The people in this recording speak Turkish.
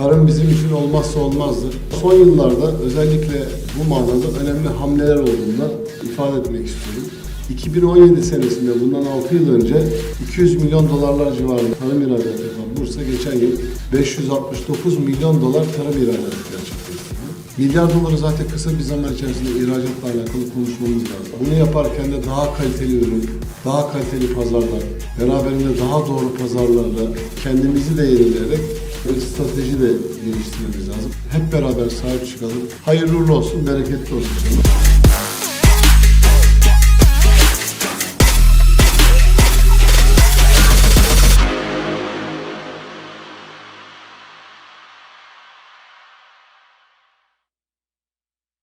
Tarım bizim için olmazsa olmazdır. Son yıllarda özellikle bu manada önemli hamleler olduğunu ifade etmek istiyorum. 2017 senesinde bundan 6 yıl önce 200 milyon dolarlar civarında tarım ihracatı yapan Bursa geçen yıl 569 milyon dolar tarım ihracatı gerçekleştirdi. Milyar doları zaten kısa bir zaman içerisinde ihracatla alakalı konuşmamız lazım. Bunu yaparken de daha kaliteli ürün, daha kaliteli pazarlar, beraberinde daha doğru pazarlarla kendimizi de yenileyerek geliştirmemiz lazım. Hep beraber sahip çıkalım. Hayırlı uğurlu olsun, bereketli olsun.